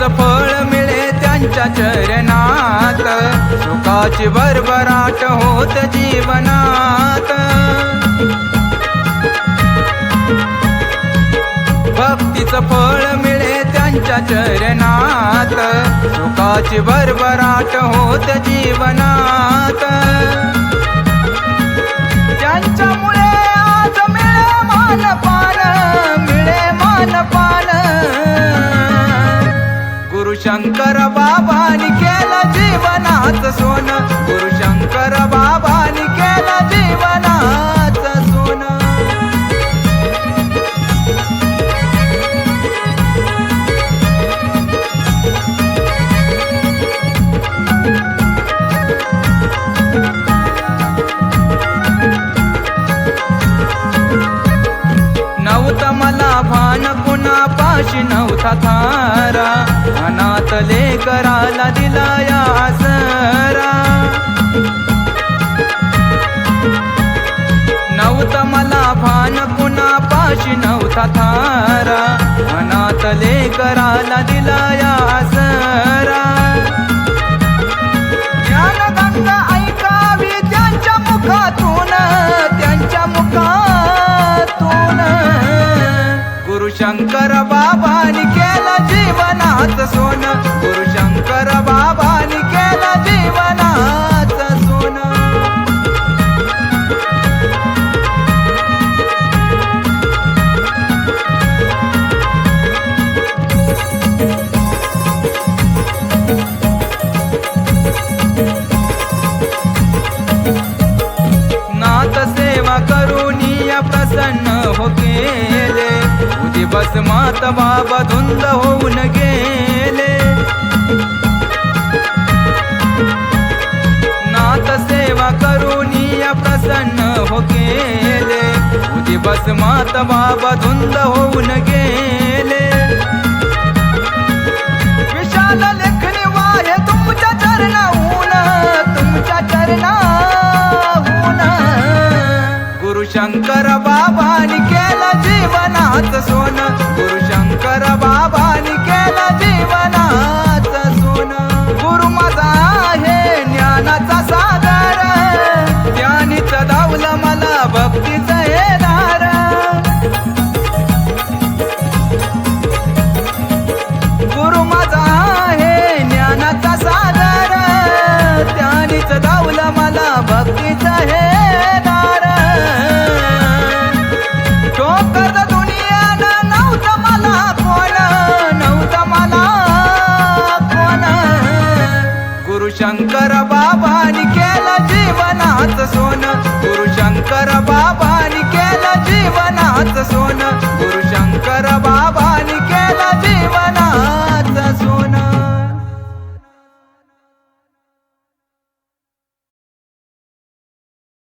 भक्तीचं फळ मिळे त्यांच्या चरणात. सुखाची भरभराट होत जीवनात. भक्तीचं फळ मिळे त्यांच्या चरणात. सुखाची भरभराट होत जीवनात. शंकर बाबांनी केलं जीवनाच सोनं. पाशी नव्हता थारा. अनाथ लेकराला दिला या आसरा. नव्हता मला भान कुणा पाशी नव्हता थारा. शंकर बाबानी केलं जीवनात सोन. गुरु शंकर बाबानी केलं जीवनात सोन. नाथ सेवा करून प्रसन्न हो तुझी बस मात बाबा धुंद होऊन गेले. नाथ सेवा करून प्रसन्न हो गेले तुझी बस मात बाबा धुंद होऊन गेले. विशाल लेखनी वाहे तुमच्या चरणाहून तुमच्या चरणाहून. गुरु शंकर बाबा निके जीवनात सोन.